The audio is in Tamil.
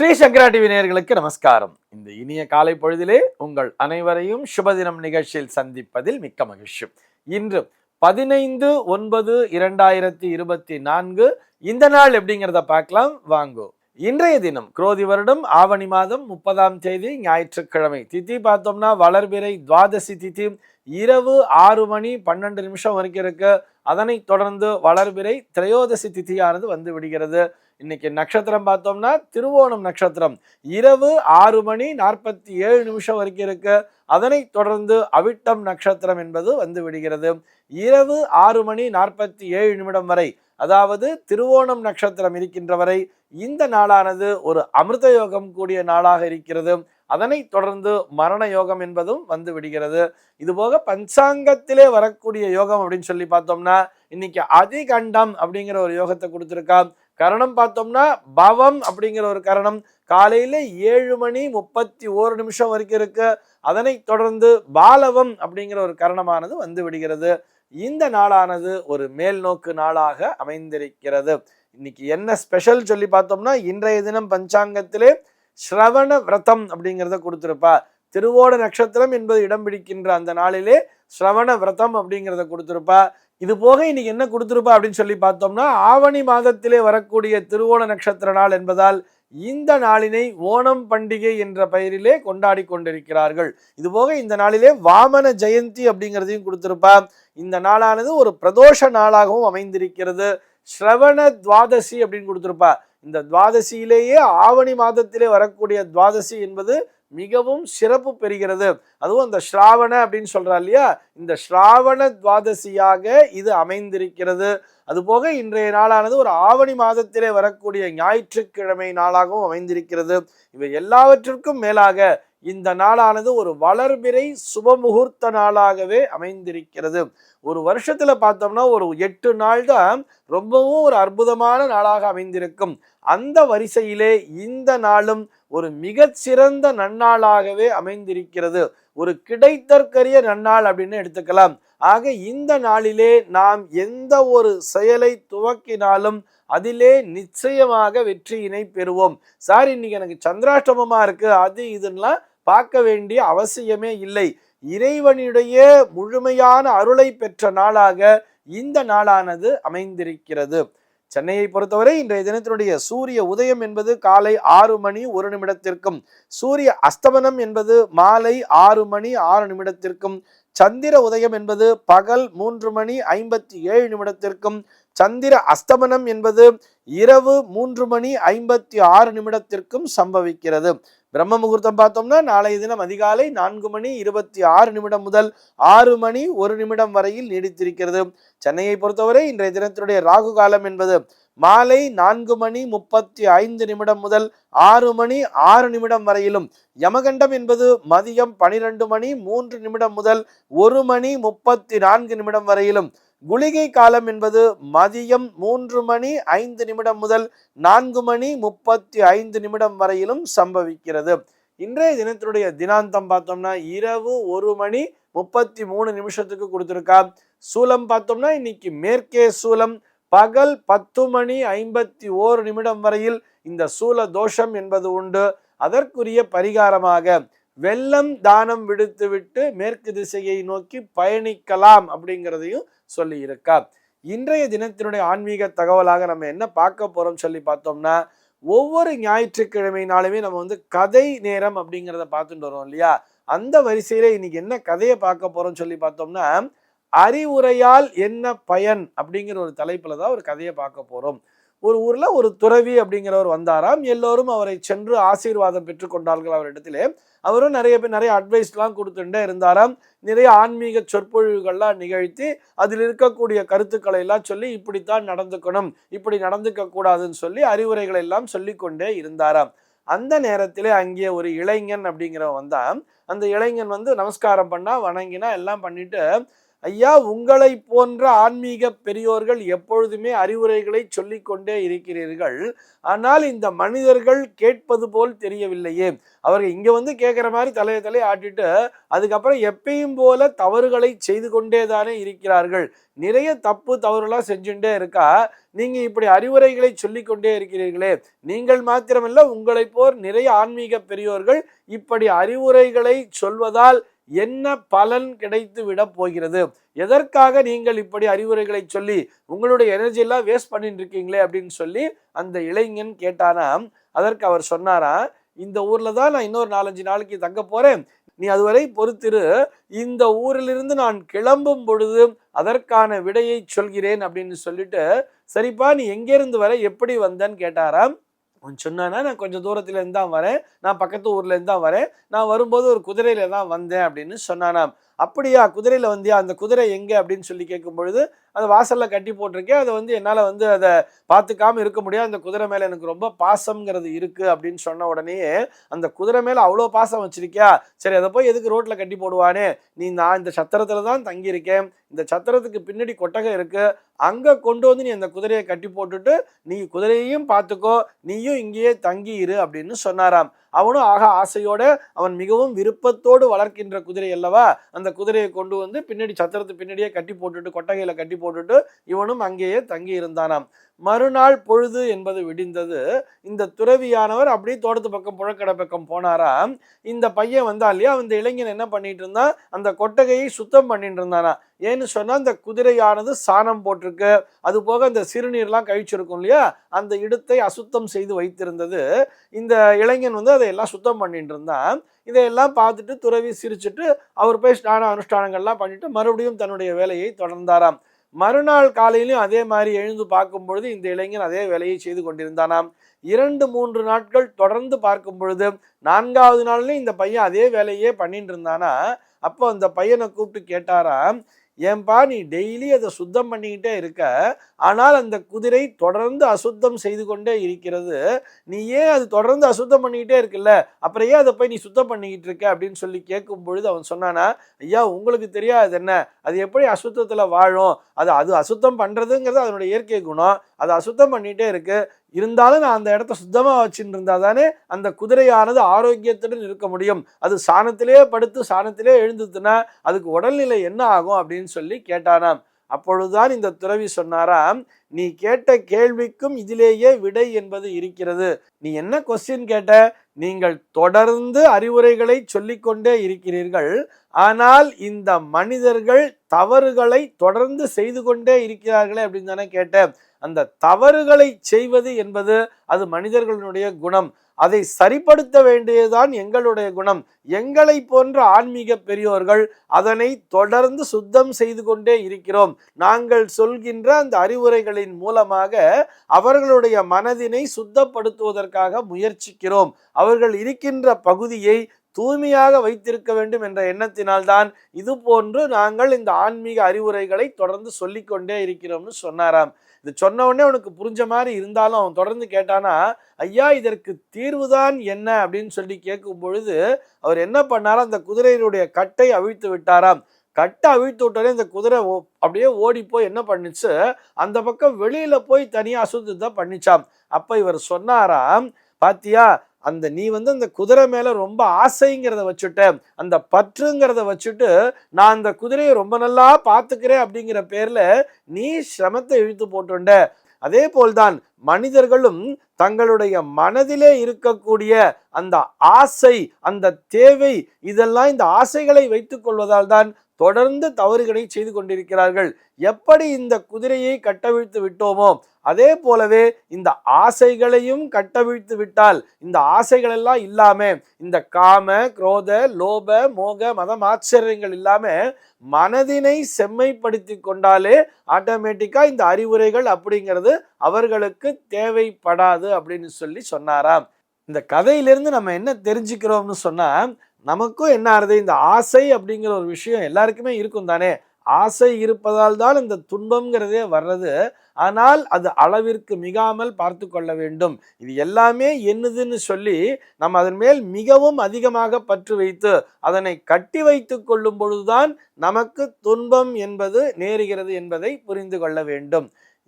ஸ்ரீ சங்கரா டிவி நேர்களுக்கு நமஸ்காரம். இந்த இனிய காலை பொழுதிலே உங்கள் அனைவரையும் சுபதினம் நிகழ்ச்சியில் சந்திப்பதில் மிக்க மகிழ்ச்சி. இன்று பதினைந்து ஒன்பது இரண்டாயிரத்தி இருபத்தி நான்கு. இந்த நாள் எப்படிங்கிறத பார்க்கலாம். வாங்கோ. இன்றைய தினம் குரோதி வருடம் ஆவணி மாதம் முப்பதாம் தேதி ஞாயிற்றுக்கிழமை திதி பார்த்தோம்னா வளர்பிறை துவாதசி திதி. இரவு ஆறு மணி பன்னெண்டு நிமிஷம் வரைக்கும் இருக்கு. அதனைத் தொடர்ந்து வளர்பிறை திரையோதசி திதியானது வந்து விடுகிறது. இன்னைக்கு நட்சத்திரம் பார்த்தோம்னா திருவோணம் நட்சத்திரம். இரவு ஆறு மணி நாற்பத்தி ஏழு நிமிஷம் வரைக்கும் இருக்கு. அதனைத் தொடர்ந்து அவிட்டம் நட்சத்திரம் என்பது வந்து விடுகிறது. இரவு ஆறு மணி நாற்பத்தி ஏழு நிமிடம் வரை அதாவது திருவோணம் நட்சத்திரம் இருக்கின்ற வரை இந்த நாளானது ஒரு அமிர்த யோகம் கூடிய நாளாக இருக்கிறது. அதனைத் தொடர்ந்து மரண யோகம் என்பதும் வந்து விடுகிறது. இதுபோக பஞ்சாங்கத்திலே வரக்கூடிய யோகம் அப்படின்னு சொல்லி பார்த்தோம்னா இன்னைக்கு அதிகண்டம் அப்படிங்கிற ஒரு யோகத்தை கொடுத்துருக்கா கரணம் பார்த்தோம்னா பவம் அப்படிங்கிற ஒரு கரணம். காலையில ஏழு மணி முப்பத்தி ஓரு நிமிஷம் வரைக்கும் இருக்கு. அதனை தொடர்ந்து பாலவம் அப்படிங்கிற ஒரு கரணமானது வந்து விடுகிறது. இந்த நாளானது ஒரு மேல் நோக்கு நாளாக அமைந்திருக்கிறது. இன்னைக்கு என்ன ஸ்பெஷல் சொல்லி பார்த்தோம்னா இன்றைய தினம் பஞ்சாங்கத்திலே ஸ்ரவண விரதம் அப்படிங்கிறத கொடுத்துருப்பா திருவோட நட்சத்திரம் என்பது இடம் பிடிக்கின்ற அந்த நாளிலே ஸ்ரவண விரதம் அப்படிங்கிறத கொடுத்துருப்பா. இது போக இன்னைக்கு என்ன கொடுத்துருப்பா அப்படின்னு சொல்லி பார்த்தோம்னா ஆவணி மாதத்திலே வரக்கூடிய திருவோண நட்சத்திர நாள் என்பதால் இந்த நாளினை ஓணம் பண்டிகை என்ற பெயரிலே கொண்டாடி கொண்டிருக்கிறார்கள். இது போக இந்த நாளிலே வாமன ஜெயந்தி அப்படிங்கிறதையும் கொடுத்திருப்பா. இந்த நாளானது ஒரு பிரதோஷ நாளாகவும் அமைந்திருக்கிறது. ஸ்ரவண துவாதசி அப்படின்னு கொடுத்திருப்பா. இந்த துவாதசியிலேயே ஆவணி மாதத்திலே வரக்கூடிய துவாதசி என்பது மிகவும் சிறப்பு பெறுகிறது. அதுவும் அந்த ஸ்ராவண அப்படின்னு சொல்கிறா இல்லையா? இந்த ஸ்ராவண துவாதசியாக இது அமைந்திருக்கிறது. அதுபோக இன்றைய நாளானது ஒரு ஆவணி மாதத்திலே வரக்கூடிய ஞாயிற்றுக்கிழமை நாளாகவும் அமைந்திருக்கிறது. இவை எல்லாவற்றிற்கும் மேலாக இந்த நாளானது ஒரு வளர்பிறை சுபமுகூர்த்த நாளாகவே அமைந்திருக்கிறது. ஒரு வருஷத்துல பார்த்தோம்னா ஒரு எட்டு நாள் தான் ரொம்பவும் ஒரு அற்புதமான நாளாக அமைந்திருக்கும். அந்த வரிசையிலே இந்த நாளும் ஒரு மிகச்சிறந்த நன்னாளாகவே அமைந்திருக்கிறது. ஒரு கிடைத்தற்கரிய நன்னாள் அப்படின்னு எடுத்துக்கலாம். ஆக இந்த நாளிலே நாம் எந்த ஒரு செயலை துவக்கினாலும் அதிலே நிச்சயமாக வெற்றியினை பெறுவோம். சார் இன்னைக்கு எனக்கு சந்திராஷ்டமமாக இருக்கு. அது இதுன்னெலாம் பார்க்க வேண்டிய அவசியமே இல்லை. இறைவனுடைய முழுமையான அருளை பெற்ற நாளாக இந்த நாளானது அமைந்திருக்கிறது. சென்னையை பொறுத்தவரை இன்றைய தினத்தினுடைய சூரிய உதயம் என்பது காலை ஆறு மணி ஒரு நிமிடத்திற்கும் சூரிய அஸ்தமனம் என்பது மாலை ஆறு மணி ஆறு நிமிடத்திற்கும் சந்திர உதயம் என்பது பகல் மூன்று மணி ஐம்பத்தி ஏழு நிமிடத்திற்கும் சந்திர அஸ்தமனம் என்பது இரவு மூன்று மணி ஐம்பத்தி ஆறு நிமிடத்திற்கும் சம்பவிக்கிறது. பிரம்ம முகூர்த்தம் பார்த்தோம்னா நாளைய தினம் அதிகாலை நான்கு மணி இருபத்தி ஆறு நிமிடம் முதல் ஆறு மணி ஒரு நிமிடம் வரையில் நீடித்திருக்கிறது. சென்னையை பொறுத்தவரை இன்றைய தினத்தினுடைய ராகு காலம் என்பது மாலை நான்கு மணி முப்பத்தி ஐந்து நிமிடம் முதல் ஆறு மணி ஆறு நிமிடம் வரையிலும். யமகண்டம் என்பது மதியம் பனிரெண்டு மணி மூன்று நிமிடம் முதல் ஒரு மணி முப்பத்தி நான்கு நிமிடம் வரையிலும். குளிகை காலம் என்பது மதியம் மூன்று மணி ஐந்து நிமிடம் முதல் நான்கு மணி முப்பத்தி ஐந்து நிமிடம் வரையிலும் சம்பவிக்கிறது. இன்றைய தினத்தினுடைய தினாந்தம் பார்த்தோம்னா இரவு ஒரு மணி முப்பத்தி மூணு நிமிஷத்துக்கு கொடுத்துருக்கா. சூலம் பார்த்தோம்னா இன்னைக்கு மேற்கே சூலம் பகல் பத்து மணி ஐம்பத்தி ஓரு நிமிடம் வரையில் இந்த சூல தோஷம் என்பது உண்டு. அதற்குரிய பரிகாரமாக வெள்ளம் தானம் விடுத்துவிட்டு மேற்கு திசையை நோக்கி பயணிக்கலாம் அப்படிங்கிறதையும் சொல்லி இருக்கா இன்றைய தினத்தினுடைய ஆன்மீக தகவலாக நம்ம என்ன பார்க்க போகிறோம் சொல்லி பார்த்தோம்னா ஒவ்வொரு ஞாயிற்றுக்கிழமைனாலுமே நம்ம வந்து கதை நேரம் அப்படிங்கிறத பார்த்துட்டு வரோம் இல்லையா? அந்த வரிசையில் இன்னைக்கு என்ன கதையை பார்க்க போகிறோம்னு சொல்லி பார்த்தோம்னா அறிவுரையால் என்ன பயன் அப்படிங்கிற ஒரு தலைப்பில் தான் ஒரு கதையை பார்க்க போகிறோம் ஒரு ஊரில் ஒரு துறவி அப்படிங்கிறவர் வந்தாராம். எல்லோரும் அவரை சென்று ஆசீர்வாதம் பெற்றுக்கொண்டார்கள் அவரிடத்திலே அவரும் நிறைய பேர் நிறைய அட்வைஸ்லாம் கொடுத்துட்டே இருந்தாராம். நிறைய ஆன்மீக சொற்பொழிவுகள்லாம் நிகழ்த்தி அதில் இருக்கக்கூடிய கருத்துக்களை எல்லாம் சொல்லி இப்படித்தான் நடந்துக்கணும் இப்படி நடந்துக்க கூடாதுன்னு சொல்லி அறிவுரைகளை எல்லாம் சொல்லிக்கொண்டே இருந்தாராம். அந்த நேரத்திலே அங்கே ஒரு இளைஞன் அப்படிங்கிறவன் வந்தான். அந்த இளைஞன் வந்து நமஸ்காரம் பண்ணா வணங்கினா எல்லாம் பண்ணிட்டு ஐயா உங்களை போன்ற ஆன்மீக பெரியோர்கள் எப்பொழுதுமே அறிவுரைகளை சொல்லிக்கொண்டே இருக்கிறீர்கள். ஆனால் இந்த மனிதர்கள் கேட்பது போல் தெரியவில்லையே. அவர்கள் இங்கே வந்து கேட்குற மாதிரி தலையை தலையை ஆட்டிட்டு அதுக்கப்புறம் எப்பயும் போல தவறுகளை செய்து கொண்டே தானே இருக்கிறார்கள். நிறைய தப்பு தவறுலாம் செஞ்சுட்டே இருக்கா? நீங்கள் இப்படி அறிவுரைகளை சொல்லிக்கொண்டே இருக்கிறீர்களே. நீங்கள் மாத்திரமல்ல உங்களை போர் நிறைய ஆன்மீக பெரியோர்கள் இப்படி அறிவுரைகளை சொல்வதால் என்ன பலன் கிடைத்து விட போகிறது? எதற்காக நீங்கள் இப்படி அறிவுரைகளை சொல்லி உங்களுடைய எனர்ஜி எல்லாம் வேஸ்ட் பண்ணிட்டு இருக்கீங்களே அப்படின்னு சொல்லி அந்த இளைஞன் கேட்டானா. அதற்கு அவர் சொன்னாரா இந்த ஊர்ல தான் நான் இன்னொரு நாலஞ்சு நாளைக்கு தங்க போறேன். நீ அதுவரை பொறுத்திரு. இந்த ஊரிலிருந்து நான் கிளம்பும் பொழுது அதற்கான விடையை சொல்கிறேன் அப்படின்னு சொல்லிட்டு சரிப்பா நீ எங்கேருந்து வர எப்படி வந்தன்னு கேட்டாராம். அவன் சொன்னானா நான் கொஞ்சம் தூரத்துலேருந்து தான் வரேன். நான் பக்கத்து ஊர்லேருந்து தான் வரேன். நான் வரும்போது ஒரு குதிரையில தான் வந்தேன் அப்படின்னு சொன்னானாம். அப்படியா குதிரையில வந்தியா? அந்த குதிரை எங்க? அப்படின்னு சொல்லி கேட்கும் பொழுது அதை வாசலில் கட்டி போட்டிருக்கேன். அதை வந்து என்னால் வந்து அதை பார்த்துக்காம இருக்க முடியாது. அந்த குதிரை மேலே எனக்கு ரொம்ப பாசம்ங்கிறது இருக்குது அப்படின்னு சொன்ன உடனே அந்த குதிரை மேலே அவ்வளோ பாசம் வச்சிருக்கியா? சரி அதை போய் எதுக்கு ரோட்டில் கட்டி போடுவானே? நீ நான் இந்த சத்திரத்தில் தான் தங்கியிருக்கேன். இந்த சத்திரத்துக்கு பின்னாடி கொட்டகை இருக்குது அங்கே கொண்டு வந்து நீ அந்த குதிரையை கட்டி போட்டுட்டு நீ குதிரையையும் பார்த்துக்கோ நீயும் இங்கேயே தங்கி இரு அப்படின்னு சொன்னாராம். அவனும் ஆக ஆசையோட அவன் மிகவும் விருப்பத்தோடு வளர்க்கின்ற குதிரை அல்லவா? அந்த குதிரையை கொண்டு வந்து பின்னாடி சத்திரத்து பின்னாடியே கட்டி போட்டுட்டு கொட்டகையில் கட்டி போட்டுட்டு இவனும் அங்கேயே தங்கி இருந்தானாம் மறுநாள் பொழுது என்பது விடிந்தது. இந்த துறவியானவர் அப்படியே தோட்டத்து பக்கம் புழக்கடை பக்கம் போனாராம். இந்த பையன் வந்தா இல்லையா? அந்த இளைஞன் என்ன பண்ணிட்டு இருந்தான்? அந்த கொட்டகையை சுத்தம் பண்ணிட்டு இருந்தானா? ஏன்னு சொன்னால் அந்த குதிரையானது சாணம் போட்டிருக்கு. அது போக அந்த சிறுநீர்லாம் கழிச்சிருக்கும் இல்லையா? அந்த இடத்தை அசுத்தம் செய்து வைத்திருந்தது. இந்த இளைஞன் வந்து அதை எல்லாம் சுத்தம் பண்ணிட்டு இருந்தான். இதையெல்லாம் பார்த்துட்டு துறவி சிரிச்சுட்டு அவர் போய் ஸ்நான அனுஷ்டானங்கள்லாம் பண்ணிட்டு மறுபடியும் தன்னுடைய வேலையை தொடர்ந்தாராம். மறுநாள் காலையிலும் அதே மாதிரி எழுந்து பார்க்கும் பொழுது இந்த இளைஞன் அதே வேலையை செய்து கொண்டிருந்தானாம். இரண்டு மூன்று நாட்கள் தொடர்ந்து பார்க்கும் பொழுது நான்காவது நாள்லயும் இந்த பையன் அதே வேலையே பண்ணிட்டு இருந்தானா? அப்போ அந்த பையனை கூப்பிட்டு கேட்டாராம் ஏன்பா நீ டெய்லி அதை சுத்தம் பண்ணிக்கிட்டே இருக்க? ஆனால் அந்த குதிரை தொடர்ந்து அசுத்தம் செய்து கொண்டே இருக்கிறது. நீ ஏன் அது தொடர்ந்து அசுத்தம் பண்ணிக்கிட்டே இருக்குல்ல? அப்புறம் ஏன் அதை போய் நீ சுத்தம் பண்ணிக்கிட்டு இருக்க? அப்படின்னு சொல்லி கேட்கும் பொழுது அவன் சொன்னானா ஐயா உங்களுக்கு தெரியாது என்ன? அது எப்படி அசுத்தத்தில் வாழும்? அது அது அசுத்தம் பண்ணுறதுங்கிறது அதனுடைய இயற்கை குணம். அது அசுத்தம் பண்ணிகிட்டே இருக்குது இருந்தாலும் நான் அந்த இடத்த சுத்தமாக வச்சுட்டு இருந்தால் தானே அந்த குதிரையானது ஆரோக்கியத்துடன் இருக்க முடியும். அது சாணத்திலே படுத்து சாணத்திலே எழுந்துதுன்னா அதுக்கு உடல்நிலை என்ன ஆகும் அப்படின்னு சொல்லி கேட்டானாம். அப்பொழுதுதான் இந்த துறவி சொன்னாராம் நீ கேட்ட கேள்விக்கும் இதிலேயே விடை என்பது இருக்கிறது. நீ என்ன கொஸ்டின் கேட்ட? நீங்கள் தொடர்ந்து அறிவுரைகளை சொல்லிக்கொண்டே இருக்கிறீர்கள். ஆனால் இந்த மனிதர்கள் தவறுகளை தொடர்ந்து செய்து கொண்டே இருக்கிறார்களே அப்படின்னு தானே கேட்டேன். அந்த தவறுகளை செய்வது என்பது அது மனிதர்களுடைய குணம். அதை சரிப்படுத்த வேண்டியதுதான் எங்களுடைய குணம். எங்களை போன்ற ஆன்மீக பெரியோர்கள் அதனை தொடர்ந்து சுத்தம் செய்து கொண்டே இருக்கிறோம். நாங்கள் சொல்கின்ற அந்த அறிவுரைகளின் மூலமாக அவர்களுடைய மனதினை சுத்தப்படுத்துவதற்காக முயற்சிக்கிறோம். அவர்கள் இருக்கின்ற பகுதியை தூய்மையாக வைத்திருக்க வேண்டும் என்ற எண்ணத்தினால்தான் இது போன்று நாங்கள் இந்த ஆன்மீக அறிவுரைகளை தொடர்ந்து சொல்லிக்கொண்டே இருக்கிறோம்னு சொன்னாராம். இது சொன்ன உடனே அவனுக்கு புரிஞ்ச மாதிரி இருந்தாலும் அவன் தொடர்ந்து கேட்டானா ஐயா இதற்கு தீர்வுதான் என்ன? அப்படின்னு சொல்லி கேட்கும் பொழுது அவர் என்ன பண்ணாரா அந்த குதிரையினுடைய கட்டை அவிழ்த்து விட்டாராம். கட்டை அவிழ்த்து விட்டோடனே இந்த குதிரை அப்படியே ஓடி போய் என்ன பண்ணுச்சு அந்த பக்கம் வெளியில போய் தனியாக அசுத்தத்தை பண்ணிச்சாம். அப்ப இவர் சொன்னாராம் பாத்தியா அந்த நீ வந்து அந்த குதிரை மேலே ரொம்ப ஆசைங்கிறத வச்சுட்ட அந்த பற்றுங்கிறத வச்சுட்டு நான் அந்த குதிரையை ரொம்ப நல்லா பார்த்துக்கிறேன் அப்படிங்கிற பேரில் நீ சிரமத்தை இழுத்து போட்டுண்ட அதே போல்தான் மனிதர்களும் தங்களுடைய மனதிலே இருக்கக்கூடிய அந்த ஆசை அந்த தேவை இதெல்லாம் இந்த ஆசைகளை வைத்துக் கொள்வதால் தான் தொடர்ந்து தவறுகளை செய்து கொண்டிருக்கிறார்கள். எப்படி இந்த குதிரையை கட்டவிழ்த்து விட்டோமோ அதே போலவே இந்த ஆசைகளையும் கட்டவிழ்த்து விட்டால் இந்த ஆசைகள் எல்லாம் இல்லாம இந்த காம குரோத லோப மோக மதம் ஆச்சரியங்கள் இல்லாம மனதினை செம்மைப்படுத்தி கொண்டாலே ஆட்டோமேட்டிக்கா இந்த அறிவுரைகள் அப்படிங்கிறது அவர்களுக்கு தேவைப்படாது அப்படின்னு சொல்லி சொன்னாராம். இந்த கதையிலிருந்து நம்ம என்ன தெரிஞ்சுக்கிறோம்னு சொன்னா நமக்கும் என்ன ஆறுது? இந்த ஆசை அப்படிங்கிற ஒரு விஷயம் எல்லாருக்குமே இருக்கும் தானே? ஆசை இருப்பதால் தான் இந்த துன்பம்ங்கிறதே வர்றது. ஆனால் அது அளவிற்கு மிகாமல் பார்த்து கொள்ள வேண்டும். இது எல்லாமே என்னதுன்னு சொல்லி நம்ம அதன் மேல் மிகவும் அதிகமாக பற்று வைத்து அதனை கட்டி வைத்து கொள்ளும் பொழுதுதான் நமக்கு துன்பம் என்பது நேருகிறது என்பதை புரிந்து கொள்ள வேண்டும்.